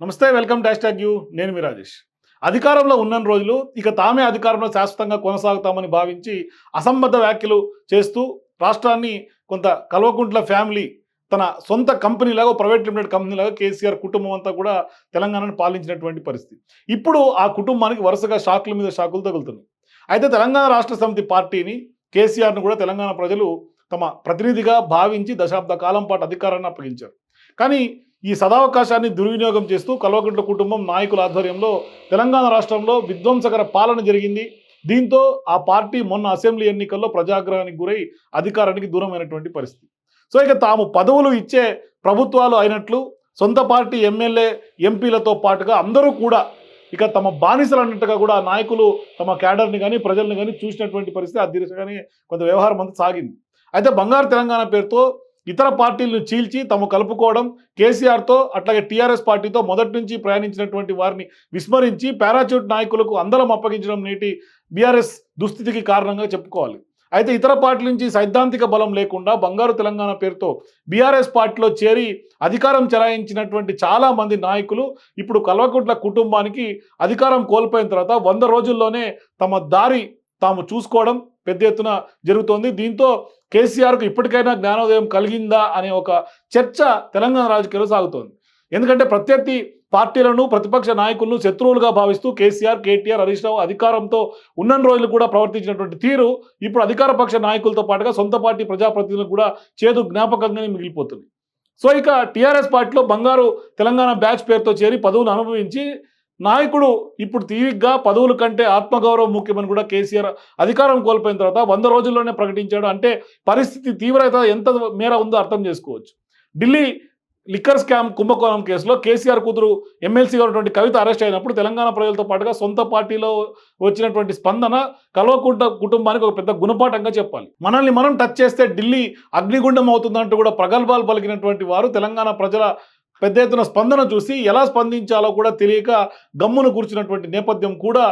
నమస్తే welcome dash tag you. నేను మీ రాజేష్. అధికారంలో ఉన్న రోజులు ఇక తామే అధికారంలో శాశ్వతంగా కొనసాగుతామని భావించి అసంబద్ధ వ్యాఖ్యలు చేస్తూ రాష్ట్రాన్ని కొంత కల్వకుంట్ల ఫ్యామిలీ తన సొంత కంపెనీలాగా ప్రైవేట్ లిమిటెడ్ కంపెనీలాగా కేసీఆర్ కుటుంబం అంతా కూడా తెలంగాణను పాలించినటువంటి పరిస్థితి. ఇప్పుడు ఆ కుటుంబానికి వరుసగా షాకుల మీద షాకులు తగులుతున్నాయి. అయితే తెలంగాణ రాష్ట్ర సమితి పార్టీని కేసీఆర్ను కూడా తెలంగాణ ప్రజలు తమ ప్రతినిధిగా భావించి దశాబ్ద కాలం పాటు అధికారాన్ని అప్పగించారు. కానీ ఈ సదావకాశాన్ని దుర్వినియోగం చేస్తూ కల్వకుంట్ల కుటుంబం నాయకుల ఆధ్వర్యంలో తెలంగాణ రాష్ట్రంలో విధ్వంసకర పాలన జరిగింది. దీంతో ఆ పార్టీ మొన్న అసెంబ్లీ ఎన్నికల్లో ప్రజాగ్రహానికి గురై అధికారానికి దూరమైనటువంటి పరిస్థితి. సో ఇక తాము పదవులు ఇచ్చే ప్రభుత్వాలు అయినట్లు సొంత పార్టీ ఎమ్మెల్యే ఎంపీలతో పాటుగా అందరూ కూడా ఇక తమ బానిసలు అన్నట్టుగా కూడా నాయకులు తమ క్యాడర్ని కానీ ప్రజల్ని కానీ చూసినటువంటి పరిస్థితి ఆ దిశగానే కొంత వ్యవహారం అంతా సాగింది. అయితే బంగారు తెలంగాణ పేరుతో ఇతర పార్టీలను చీల్చి తమ కలుపుకోవడం కేసీఆర్తో అట్లాగే టీఆర్ఎస్ పార్టీతో మొదటి నుంచి ప్రయాణించినటువంటి వారిని విస్మరించి పారాచూట్ నాయకులకు అందలం అప్పగించడం నేటి బీఆర్ఎస్ దుస్థితికి కారణంగా చెప్పుకోవాలి. అయితే ఇతర పార్టీల నుంచి సైద్ధాంతిక బలం లేకుండా బంగారు తెలంగాణ పేరుతో బీఆర్ఎస్ పార్టీలో చేరి అధికారం చెలాయించినటువంటి చాలా మంది నాయకులు ఇప్పుడు కల్వకుంట్ల కుటుంబానికి అధికారం కోల్పోయిన తర్వాత వంద రోజుల్లోనే తమ దారి తాము చూసుకోవడం పెద్ద ఎత్తున జరుగుతోంది. దీంతో కేసీఆర్కు ఇప్పటికైనా జ్ఞానోదయం కలిగిందా అనే ఒక చర్చ తెలంగాణ రాజకీయాల్లో సాగుతోంది. ఎందుకంటే ప్రత్యర్థి పార్టీలను ప్రతిపక్ష నాయకులను శత్రువులుగా భావిస్తూ కేసీఆర్ కేటీఆర్ హరీష్ రావు అధికారంతో ఉన్న రోజులు కూడా ప్రవర్తించినటువంటి తీరు ఇప్పుడు అధికార పక్ష నాయకులతో పాటుగా సొంత పార్టీ ప్రజాప్రతినిధులకు కూడా చేదు జ్ఞాపకంగానే మిగిలిపోతుంది సో ఇక టీఆర్ఎస్ పార్టీలో బంగారు తెలంగాణ బ్యాచ్ పేరుతో చేరి పదవులు అనుభవించి నాయకుడు ఇప్పుడు తీరిగ్గా పదవుల కంటే ఆత్మగౌరవం ముఖ్యమని కూడా కేసీఆర్ అధికారం కోల్పోయిన తర్వాత వంద రోజుల్లోనే ప్రకటించాడు. అంటే పరిస్థితి తీవ్రత ఎంత మేర ఉందో అర్థం చేసుకోవచ్చు. ఢిల్లీ లిక్కర్ స్కామ్ కుంభకోణం కేసులో కేసీఆర్ కూతురు ఎమ్మెల్సీగా ఉన్నటువంటి కవిత అరెస్ట్ అయినప్పుడు తెలంగాణ ప్రజలతో పాటుగా సొంత పార్టీలో వచ్చినటువంటి స్పందన కల్వకుంట కుటుంబానికి ఒక పెద్ద గుణపాఠంగా చెప్పాలి. మనల్ని మనం టచ్ చేస్తే ఢిల్లీ అగ్నిగుండం అవుతుందంటూ కూడా ప్రగల్భాలు పలికినటువంటి వారు తెలంగాణ ప్రజల పెద్ద ఎత్తున స్పందన చూసి ఎలా స్పందించాలో కూడా తెలియక గమ్మును కూర్చున్నటువంటి నేపథ్యం కూడా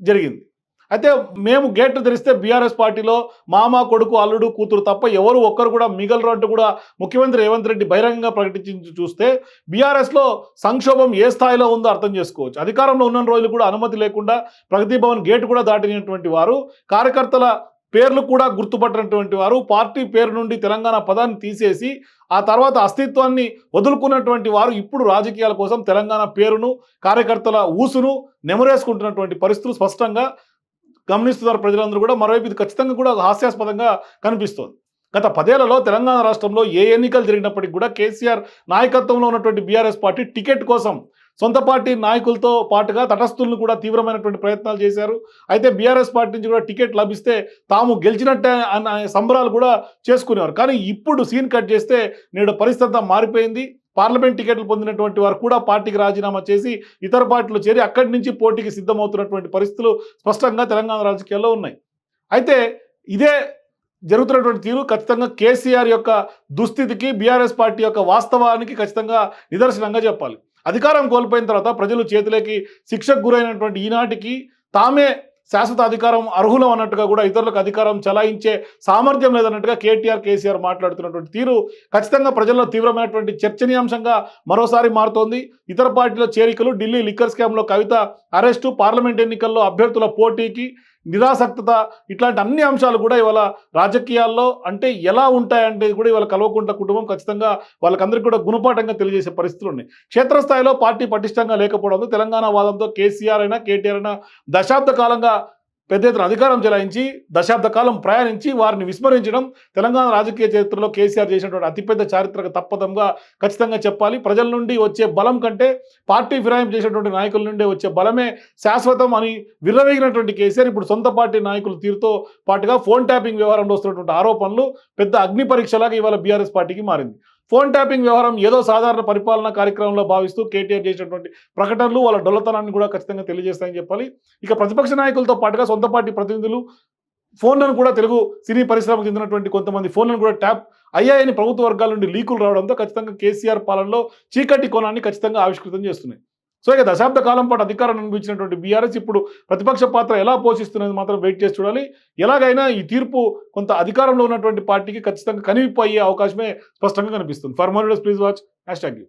జరిగింది. అయితే మేము గేట్ తెరిస్తే బీఆర్ఎస్ పార్టీలో మామ కొడుకు అల్లుడు కూతురు తప్ప ఎవరు ఒక్కరు కూడా మిగలరు అంటూ కూడా ముఖ్యమంత్రి రేవంత్ రెడ్డి బహిరంగంగా ప్రకటించి చూస్తే బీఆర్ఎస్లో సంక్షోభం ఏ స్థాయిలో ఉందో అర్థం చేసుకోవచ్చు. అధికారంలో ఉన్న రోజులు కూడా అనుమతి లేకుండా ప్రగతి భవన్ గేట్ కూడా దాటినటువంటి వారు కార్యకర్తల పేర్లు కూడా గుర్తుపట్టినటువంటి వారు. పార్టీ పేరు నుండి తెలంగాణ పదాన్ని తీసేసి ఆ తర్వాత అస్తిత్వాన్ని వదులుకున్నటువంటి వారు ఇప్పుడు రాజకీయాల కోసం తెలంగాణ పేరును కార్యకర్తల ఊసును నెమరేసుకుంటున్నటువంటి పరిస్థితులు స్పష్టంగా గమనిస్తున్నారు ప్రజలందరూ కూడా మరోవైపు ఇది ఖచ్చితంగా కూడా హాస్యాస్పదంగా కనిపిస్తోంది. గత పదేళ్ళలో తెలంగాణ రాష్ట్రంలో ఏ ఎన్నికలు జరిగినప్పటికీ కూడా కేసీఆర్ నాయకత్వంలో ఉన్నటువంటి బీఆర్ఎస్ పార్టీ టికెట్ కోసం సొంత పార్టీ నాయకులతో పాటుగా తటస్థులను కూడా తీవ్రమైనటువంటి ప్రయత్నాలు చేశారు. అయితే బీఆర్ఎస్ పార్టీ నుంచి కూడా టికెట్ లభిస్తే తాము గెలిచినట్టే అన్న సంబరాలు కూడా చేసుకునేవారు. కానీ ఇప్పుడు సీన్ కట్ చేస్తే నేడు పరిస్థితి మారిపోయింది. పార్లమెంట్ టికెట్లు పొందినటువంటి వారు కూడా పార్టీకి రాజీనామా చేసి ఇతర పార్టీలు చేరి అక్కడి నుంచి పోటీకి సిద్ధమవుతున్నటువంటి పరిస్థితులు స్పష్టంగా తెలంగాణ రాజకీయాల్లో ఉన్నాయి. అయితే ఇదే జరుగుతున్నటువంటి తీరు ఖచ్చితంగా కేసీఆర్ యొక్క దుస్థితికి బీఆర్ఎస్ పార్టీ యొక్క వాస్తవానికి ఖచ్చితంగా నిదర్శనంగా చెప్పాలి. అధికారం కోల్పోయిన తర్వాత ప్రజలు చేతిలోకి శిక్షకు గురైనటువంటి ఈనాటికి తామే శాశ్వత అధికారం అర్హులం అన్నట్టుగా కూడా ఇతరులకు అధికారం చలాయించే సామర్థ్యం లేదన్నట్టుగా కేటీఆర్ కేసీఆర్ మాట్లాడుతున్నటువంటి తీరు ఖచ్చితంగా ప్రజల్లో తీవ్రమైనటువంటి చర్చనీయాంశంగా మరోసారి మారుతోంది. ఇతర పార్టీల చేరికలు ఢిల్లీ లిక్కర్ స్కామ్లో కవిత అరెస్టు పార్లమెంట్ ఎన్నికల్లో అభ్యర్థుల పోటీకి నిరాసక్తత ఇట్లాంటి అన్ని అంశాలు కూడా ఇవాళ రాజకీయాల్లో అంటే ఎలా ఉంటాయంటే కూడా ఇవాళ కలవకుంట కుటుంబం ఖచ్చితంగా వాళ్ళకందరికీ కూడా గుణపాఠంగా తెలియజేసే పరిస్థితులు ఉన్నాయి. క్షేత్రస్థాయిలో పార్టీ పటిష్టంగా లేకపోవడంతో తెలంగాణ వాదంతో కేసీఆర్ అయినా కేటీఆర్ అయినా దశాబ్ద కాలంగా పెద్ద ఎత్తున అధికారం చెలాయించి దశాబ్ద కాలం ప్రయాణించి వారిని విస్మరించడం తెలంగాణ రాజకీయ చరిత్రలో కేసీఆర్ చేసినటువంటి అతిపెద్ద చారిత్రక తప్పదంగా ఖచ్చితంగా చెప్పాలి. ప్రజల నుండి వచ్చే బలం కంటే పార్టీ ఫిరాయింపు చేసినటువంటి నాయకుల నుండి వచ్చే బలమే శాశ్వతం అని విర్రవేగినటువంటి కేసీఆర్ ఇప్పుడు సొంత పార్టీ నాయకుల తీరుతో పాటుగా ఫోన్ ట్యాపింగ్ వ్యవహారంలో వస్తున్నటువంటి ఆరోపణలు పెద్ద అగ్ని పరీక్షలాగా ఇవాళ బీఆర్ఎస్ పార్టీకి మారింది. ఫోన్ ట్యాపింగ్ వ్యవహారం ఏదో సాధారణ పరిపాలనా కార్యక్రమంలో భావిస్తూ కేటీఆర్ చేసినటువంటి ప్రకటనలు వాళ్ళ డొల్లతనాన్ని కూడా ఖచ్చితంగా తెలియజేస్తాయని చెప్పాలి. ఇక ప్రతిపక్ష నాయకులతో పాటుగా సొంత పార్టీ ప్రతినిధులు ఫోన్లను కూడా తెలుగు సినీ పరిశ్రమకు చెందినటువంటి కొంతమంది ఫోన్లను కూడా ట్యాప్ అయ్యాయని ప్రభుత్వ వర్గాల నుండి లీకులు రావడంతో ఖచ్చితంగా కేసీఆర్ పాలనలో చీకటి కోణాన్ని ఖచ్చితంగా ఆవిష్కృతం చేస్తున్నాయి. సో ఇక దశాబ్ద కాలం పాటు అధికారాన్ని అనిపించినటువంటి బీఆర్ఎస్ ఇప్పుడు ప్రతిపక్ష పాత్ర ఎలా పోషిస్తున్నది మాత్రం వెయిట్ చేసి చూడాలి. ఎలాగైనా ఈ తీర్పు కొంత అధికారంలో ఉన్నటువంటి పార్టీకి ఖచ్చితంగా కనివిప్పు అయ్యే అవకాశమే స్పష్టంగా కనిపిస్తుంది. For more please watch hash you